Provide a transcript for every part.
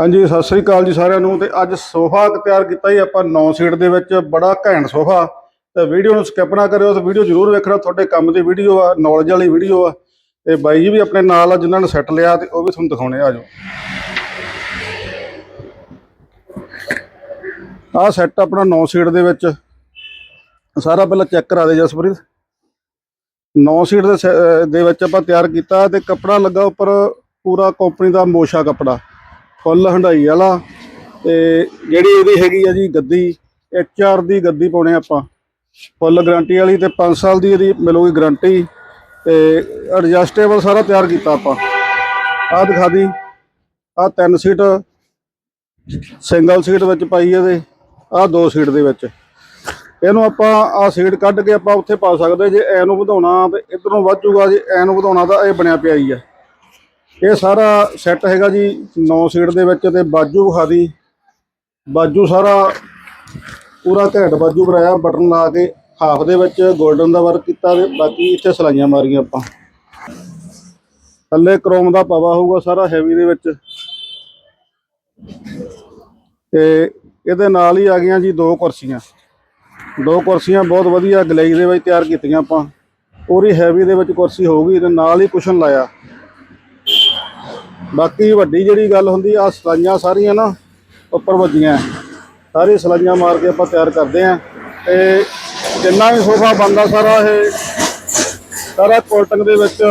ਹਾਂਜੀ, ਸਤਿ ਸ੍ਰੀ ਅਕਾਲ ਜੀ ਸਾਰਿਆਂ ਨੂੰ ਤੇ ਅੱਜ ਸੋਫਾ ਤਿਆਰ ਕੀਤਾ ਜੀ ਆਪਾਂ 9 ਸੀਟ ਦੇ ਵਿੱਚ, ਬੜਾ ਘੈਂਟ ਸੋਫਾ। ਤੇ ਵੀਡੀਓ ਨੂੰ ਸਕਿਪ ਨਾ ਕਰਿਓ ਤੇ ਵੀਡੀਓ ਜ਼ਰੂਰ ਵੇਖਣਾ, ਤੁਹਾਡੇ ਕੰਮ ਦੀ ਵੀਡੀਓ ਆ ਨੌਲੇਜ ਵਾਲੀ ਵੀਡੀਓ ਆ। ਤੇ ਬਾਈ ਜੀ ਵੀ ਆਪਣੇ ਨਾਲ ਆ, ਜਿਨ੍ਹਾਂ ਨੇ ਸੈੱਟ ਲਿਆ ਤੇ ਉਹ ਵੀ ਤੁਹਾਨੂੰ ਦਿਖਾਉਣੇ ਆ ਜਾਓ। ਆਹ ਸੈੱਟ ਆਪਣਾ 9 ਸੀਟ ਦੇ ਵਿੱਚ। ਸਾਰਾ ਪਹਿਲਾਂ ਚੈੱਕ ਕਰਾ ਦੇ ਜਸਪ੍ਰੀਤ। 9 ਸੀਟ ਦੇ ਸੈ- ਦੇ ਵਿੱਚ ਆਪਾਂ ਤਿਆਰ ਕੀਤਾ ਤੇ ਕੱਪੜਾ ਲੱਗਾ ਉੱਪਰ ਪੂਰਾ ਕੰਪਨੀ ਦਾ ਮੋਸ਼ਾ ਕੱਪੜਾ। ਫੁੱਲ ਹੰਡਾਈ ਵਾਲਾ ਤੇ ਜਿਹੜੀ ਇਹਦੀ ਹੈਗੀ ਆ ਜੀ ਗੱਦੀ ਐਚਆਰ ਦੀ ਗੱਦੀ ਪਾਉਣੇ ਆਪਾਂ। ਫੁੱਲ ਗਾਰੰਟੀ ਵਾਲੀ ਤੇ 5 ਸਾਲ ਦੀ ਇਹਦੀ ਮਿਲੂਗੀ ਗਾਰੰਟੀ ਤੇ ਐਡਜਸਟੇਬਲ ਸਾਰਾ ਤਿਆਰ ਕੀਤਾ ਆਪਾਂ। ਆਹ ਦਿਖਾ ਦੀ, ਆਹ ਤਿੰਨ ਸੀਟ ਸਿੰਗਲ ਸੀਟ ਵਿੱਚ ਪਾਈ ਇਹਦੇ, ਆਹ ਦੋ ਸੀਟ ਦੇ ਵਿੱਚ। ਇਹਨੂੰ ਆਪਾਂ ਆਹ ਸੀਟ ਕੱਢ ਕੇ ਆਪਾਂ ਉੱਥੇ ਪਾ ਸਕਦੇ ਜੇ ਐ ਨੂੰ ਵਧਾਉਣਾ ਤੇ ਇਧਰੋਂ ਵੱਧ ਜਾਊਗਾ ਜੇ ਐ ਨੂੰ ਵਧਾਉਣਾ ਤਾਂ ਇਹ ਬਣਿਆ ਪਿਆ ਹੀ ਆ। ਇਹ ਸਾਰਾ ਸੈੱਟ ਹੈਗਾ ਜੀ 9 ਸੀਟ ਦੇ ਵਿੱਚ ਤੇ ਬਾਜੂ ਵਿਖਾ ਦੀ। ਬਾਜੂ ਸਾਰਾ ਪੂਰਾ ਘੈਂਟ ਬਾਜੂ ਬਣਾਇਆ, ਬਟਨ ਲਾ ਕੇ ਹਾਫ ਦੇ ਵਿੱਚ 골ਡਨ ਦਾ ਵਰਕ ਕੀਤਾ ਤੇ ਬਾਕੀ ਇੱਥੇ ਸਲਾਈਆਂ ਮਾਰੀਆਂ ਆਪਾਂ। ਥੱਲੇ ਕ੍ਰੋਮ ਦਾ ਪਵਾ ਹੋਊਗਾ ਸਾਰਾ ਹੈਵੀ ਦੇ ਵਿੱਚ। ਤੇ ਇਹਦੇ ਨਾਲ ਹੀ ਆ ਗਈਆਂ ਜੀ ਦੋ ਕੁਰਸੀਆਂ। ਦੋ ਕੁਰਸੀਆਂ ਬਹੁਤ ਵਧੀਆ ਗਲੇਈ ਦੇ ਵਿੱਚ ਤਿਆਰ ਕੀਤੀਆਂ ਆਪਾਂ। ਪੂਰੀ ਹੈਵੀ ਦੇ ਵਿੱਚ ਕੁਰਸੀ ਹੋਊਗੀ ਤੇ ਨਾਲ ਹੀ ਕੁਸ਼ਨ ਲਾਇਆ। ਬਾਕੀ ਵੱਡੀ ਜਿਹੜੀ ਗੱਲ ਹੁੰਦੀ ਆ ਸਲਾਈਆਂ ਸਾਰੀਆਂ ਨਾ ਉੱਪਰ ਵੱਜੀਆਂ। ਸਾਰੀ ਸਲਾਈਆਂ ਮਾਰ ਕੇ ਆਪਾਂ ਤਿਆਰ ਕਰਦੇ ਆ। ਤੇ ਜਿੰਨਾ ਵੀ ਸੋਫਾ ਬਣਦਾ ਸਾਰਾ ਇਹ ਸਾਰਾ ਕੋਟਨ ਦੇ ਵਿੱਚ,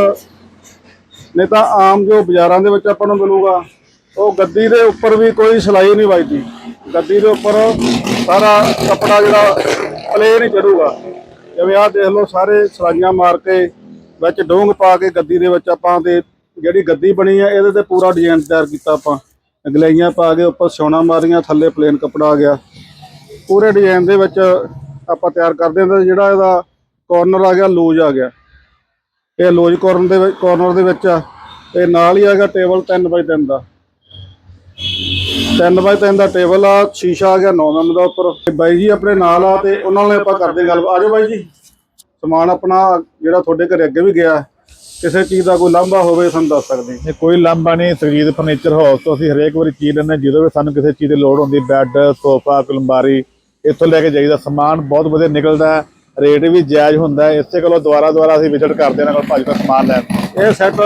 ਨਹੀਂ ਤਾਂ ਆਮ ਜੋ ਬਾਜ਼ਾਰਾਂ ਦੇ ਵਿੱਚ ਆਪਾਂ ਨੂੰ ਮਿਲੂਗਾ, ਉਹ ਗੱਦੀ ਦੇ ਉੱਪਰ ਵੀ ਕੋਈ ਸਲਾਈ ਨਹੀਂ ਵੱਜਦੀ। ਗੱਦੀ ਦੇ ਉੱਪਰ ਸਾਰਾ ਕੱਪੜਾ ਜਿਹੜਾ ਪਲੇਨ ਹੀ ਚੜੂਗਾ। ਜਿਵੇਂ ਆਹ ਦੇਖ ਲਓ, ਸਾਰੇ ਸਲਾਈਆਂ ਮਾਰ ਕੇ ਵਿੱਚ ਡੋਂਗ ਪਾ ਕੇ ਗੱਦੀ ਦੇ ਵਿੱਚ ਆਪਾਂ ਤੇ ਜਿਹੜੀ ਗੱਦੀ ਬਣੀ ਆ, ਇਹਦੇ ਤੇ ਪੂਰਾ ਡਿਜ਼ਾਈਨ ਤਿਆਰ ਕੀਤਾ ਆਪਾਂ। ਗਲਾਈਆਂ ਪਾ ਕੇ ਉੱਪਰ ਸਿਉਣਾ ਮਾਰੀਆਂ, ਥੱਲੇ ਪਲੇਨ ਕੱਪੜਾ ਆ ਗਿਆ। ਪੂਰੇ ਡਿਜ਼ਾਈਨ ਦੇ ਵਿੱਚ ਆਪਾਂ ਤਿਆਰ ਕਰਦੇ ਹਾਂ ਤੇ ਜਿਹੜਾ ਇਹਦਾ ਕਾਰਨਰ ਆ ਗਿਆ ਲੂਜ ਆ ਗਿਆ। ਇਹ ਲੂਜ ਕਾਰਨਰ ਦੇ ਵਿੱਚ ਕਾਰਨਰ ਦੇ ਵਿੱਚ ਆ। ਤੇ ਨਾਲ ਹੀ ਆਗਾ ਟੇਬਲ 3x3 ਦਾ। 3x3 ਦਾ ਟੇਬਲ ਆ, ਸ਼ੀਸ਼ਾ ਆ ਗਿਆ 9 mm ਦਾ ਉੱਪਰ। ਤੇ ਬਾਈ ਜੀ ਆਪਣੇ ਨਾਲ ਆ ਤੇ ਉਹਨਾਂ ਨਾਲ ਆਪਾਂ ਕਰਦੇ ਗੱਲ। ਆਜੋ ਬਾਈ ਜੀ। ਸਮਾਨ ਆਪਣਾ ਜਿਹੜਾ ਤੁਹਾਡੇ ਘਰੇ ਅੱਗੇ ਵੀ ਗਿਆ। ਕਿਸੇ ਚੀਜ਼ ਦਾ ਕੋਈ ਲਾਂਭਾ ਹੋਵੇ ਸਾਨੂੰ ਦੱਸ ਸਕਦੇ ਇਹ ਕੋਈ ਲਾਂਭਾ ਨਹੀਂ ਸਰਜੀਤ ਫਰਨੀਚਰ ਹਾਊਸ ਤੋਂ ਅਸੀਂ ਹਰੇਕ ਵਾਰੀ ਚੀਜ਼ ਲੈਂਦੇ ਜਦੋਂ ਵੀ ਸਾਨੂੰ ਕਿਸੇ ਚੀਜ਼ ਦੀ ਲੋੜ ਹੁੰਦੀ ਬੈੱਡ ਸੋਫਾ ਕਲਮਾਰੀ ਇੱਥੋਂ ਲੈ ਕੇ ਜਾਈਦਾ ਸਮਾਨ ਬਹੁਤ ਵਧੀਆ ਨਿਕਲਦਾ ਹੈ ਰੇਟ ਵੀ ਜਾਇਜ਼ ਹੁੰਦਾ ਹੈ ਇਸੇ ਕੋਲੋਂ ਦੁਬਾਰਾ ਦੁਬਾਰਾ ਅਸੀਂ ਵਿਜ਼ਿਟ ਕਰਦੇ ਹਾਂ ਇਹਨਾਂ ਕੋਲ ਭਾਜੀ ਦਾ ਸਮਾਨ ਲੈਣ। ਇਹ ਸੈੱਟ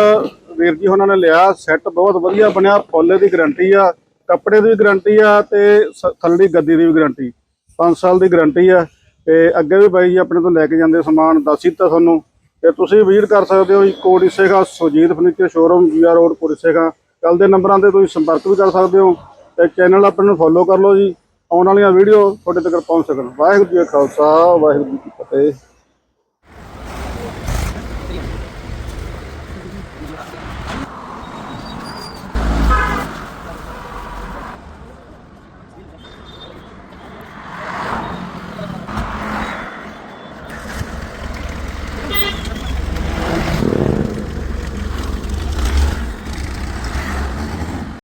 ਵੀਰ ਜੀ ਉਹਨਾਂ ਨੇ ਲਿਆ ਸੈੱਟ ਬਹੁਤ ਵਧੀਆ ਬਣਿਆ ਫੁੱਲ ਦੀ ਗਾਰੰਟੀ ਆ ਕੱਪੜੇ ਦੀ ਵੀ ਗਾਰੰਟੀ ਆ ਤੇ ਥੱਲੜੀ ਗੱਦੀ ਦੀ ਵੀ ਗਾਰੰਟੀ 5 ਸਾਲ ਦੀ ਗਾਰੰਟੀ ਆ ਤੇ ਅੱਗੇ ਵੀ ਬਾਈ ਜੀ ਆਪਣੇ ਤੋਂ ਲੈ ਕੇ ਜਾਂਦੇ ਸਮਾਨ ਦੱਸ ਹੀ ਦਿੱਤਾ ਤੁਹਾਨੂੰ। ਤੇ ਤੁਸੀਂ ਵਿਜ਼ਿਟ ਕਰ ਸਕਦੇ ਹੋ ਜੀ ਕੋੜੀ ਸੇਗਾ ਸੁਜੀਤ ਫਰਨੀਚਰ ਸ਼ੋਰੂਮ ਜੀਆ ਰੋਡ ਕੋੜੀ ਸੇਗਾ ਕੱਲ ਦੇ ਨੰਬਰਾਂ ਤੇ ਤੁਸੀਂ ਸੰਪਰਕ ਵੀ ਕਰ ਸਕਦੇ ਹੋ ਤੇ ਚੈਨਲ ਆਪਣੇ ਨੂੰ ਫੋਲੋ ਕਰ ਲਓ ਜੀ। ਆਉਣ ਵਾਲੀਆਂ ਵੀਡੀਓ ਤੁਹਾਡੇ ਤੱਕ ਪਹੁੰਚ ਸਕਣ। ਵਾਹਿਗੁਰੂ ਜੀ ਕਾ ਖਾਲਸਾ, ਵਾਹਿਗੁਰੂ ਜੀ ਕੀ ਫਤਿਹ।